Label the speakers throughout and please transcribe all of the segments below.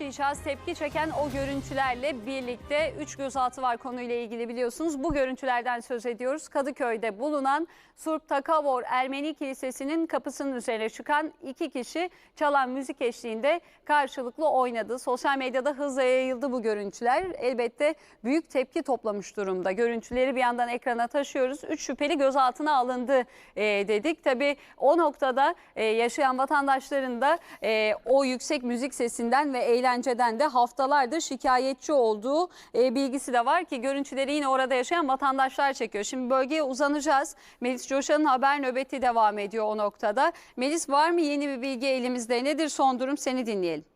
Speaker 1: Yaşayacağız tepki çeken o görüntülerle birlikte 3 gözaltı var konuyla ilgili biliyorsunuz. Bu görüntülerden söz ediyoruz. Kadıköy'de bulunan Surp Takavor Ermeni Kilisesi'nin kapısının üzerine çıkan iki kişi çalan müzik eşliğinde karşılıklı oynadı. Sosyal medyada hızla yayıldı bu görüntüler. Elbette büyük tepki toplamış durumda. Görüntüleri bir yandan ekrana taşıyoruz. 3 şüpheli gözaltına alındı e, dedik. Tabii o noktada e, yaşayan vatandaşların da e, o yüksek müzik sesinden ve eğlenceden de haftalardır şikayetçi olduğu e, bilgisi de var ki görüntüleri yine orada yaşayan vatandaşlar çekiyor. Şimdi bölgeye uzanacağız. Melis Coşan'ın haber nöbeti devam ediyor o noktada. Melis var mı yeni bir bilgi elimizde? Nedir son durum? Seni dinleyelim.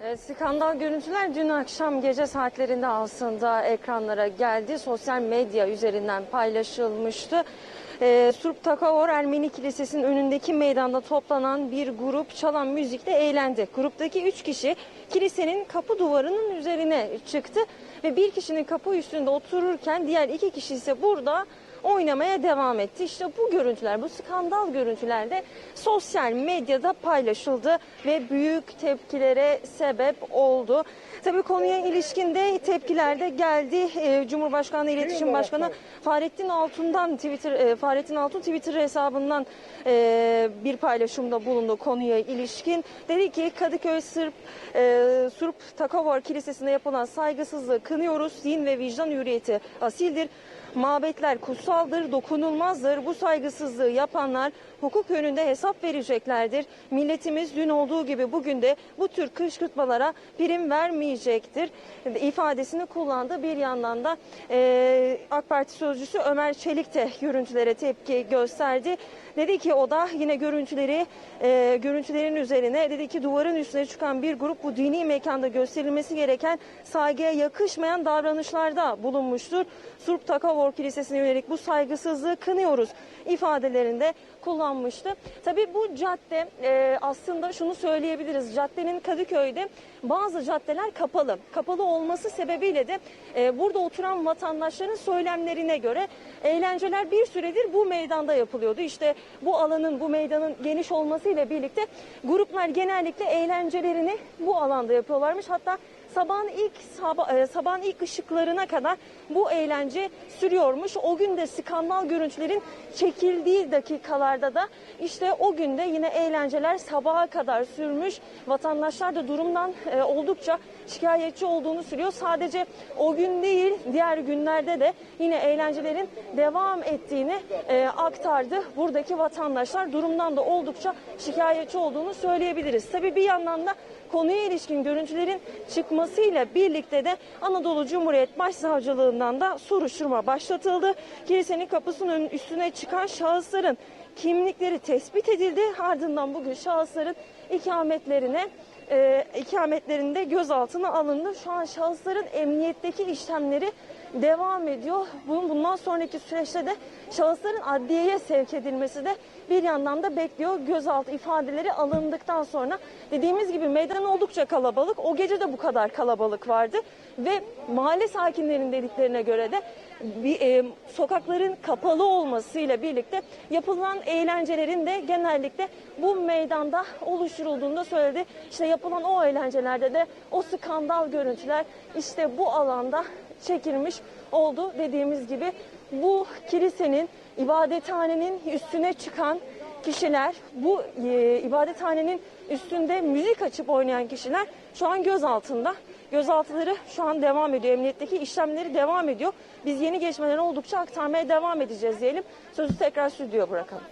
Speaker 2: Skandal görüntüler dün akşam gece saatlerinde aslında ekranlara geldi. Sosyal medya üzerinden paylaşılmıştı. E, Surp Takavor Ermeni Kilisesi'nin önündeki meydanda toplanan bir grup çalan müzikle eğlendi. Gruptaki üç kişi kilisenin kapı duvarının üzerine çıktı ve bir kişinin kapı üstünde otururken diğer iki kişi ise burada oynamaya devam etti. İşte bu görüntüler, bu skandal görüntüler de sosyal medyada paylaşıldı ve büyük tepkilere sebep oldu. Tabii konuya ilişkin de tepkiler de geldi. Ee, Cumhurbaşkanlığı İletişim Başkanı Fahrettin Altun'dan Twitter e, Fahrettin Altun Twitter hesabından e, bir paylaşımda bulundu konuya ilişkin. Dedi ki Kadıköy Sırp e, Surp Takavor Kilisesi'nde yapılan saygısızlığı kınıyoruz. Din ve vicdan hürriyeti asildir. Mabetler kutsaldır, dokunulmazdır. Bu saygısızlığı yapanlar hukuk önünde hesap vereceklerdir. Milletimiz dün olduğu gibi bugün de bu tür kışkırtmalara prim vermeyecektir ifadesini kullandı. Bir yandan da e, AK Parti sözcüsü Ömer Çelik de görüntülere tepki gösterdi. Dedi ki o da yine görüntüleri e, görüntülerin üzerine dedi ki duvarın üstüne çıkan bir grup bu dini mekanda gösterilmesi gereken saygıya yakışmayan davranışlarda bulunmuştur. Surp Takavor Kilisesi'ne yönelik bu saygısızlığı kınıyoruz ifadelerinde kullanmıştı. Tabii bu cadde e, aslında şunu söyleyebiliriz. Caddenin Kadıköy'de bazı caddeler kapalı. Kapalı olması sebebiyle de e, burada oturan vatandaşların söylemlerine göre eğlenceler bir süredir bu meydanda yapılıyordu. İşte bu alanın, bu meydanın geniş olmasıyla birlikte gruplar genellikle eğlencelerini bu alanda yapıyorlarmış. Hatta sabahın ilk sabah, e, sabahın ilk ışıklarına kadar bu eğlence sürüyormuş. O gün de skandal görüntülerin çekildiği dakikalarda da işte o günde yine eğlenceler sabaha kadar sürmüş. Vatandaşlar da durumdan e, oldukça şikayetçi olduğunu söylüyor. Sadece o gün değil diğer günlerde de yine eğlencelerin devam ettiğini e, aktardı. Buradaki vatandaşlar durumdan da oldukça şikayetçi olduğunu söyleyebiliriz. Tabii bir yandan da konuya ilişkin görüntülerin çıkmasıyla birlikte de Anadolu Cumhuriyet Başsavcılığından da soruşturma başlatıldı. Kilisenin kapısının üstüne çıkan şahısların kimlikleri tespit edildi. Ardından bugün şahısların ikametlerine e, ikametlerinde gözaltına alındı. Şu an şahısların emniyetteki işlemleri devam ediyor. Bunun bundan sonraki süreçte de şahısların adliyeye sevk edilmesi de bir yandan da bekliyor. Gözaltı ifadeleri alındıktan sonra dediğimiz gibi meydan oldukça kalabalık. O gece de bu kadar kalabalık vardı ve mahalle sakinlerinin dediklerine göre de bir, e, sokakların kapalı olmasıyla birlikte yapılan eğlencelerin de genellikle bu meydanda oluşturulduğunu da söyledi. İşte yapılan o eğlencelerde de o skandal görüntüler işte bu alanda çekilmiş oldu dediğimiz gibi bu kilisenin ibadethanenin üstüne çıkan kişiler bu e, ibadethanenin üstünde müzik açıp oynayan kişiler şu an gözaltında. Gözaltıları şu an devam ediyor. Emniyetteki işlemleri devam ediyor. Biz yeni gelişmeler oldukça aktarmaya devam edeceğiz diyelim. Sözü tekrar stüdyoya bırakalım.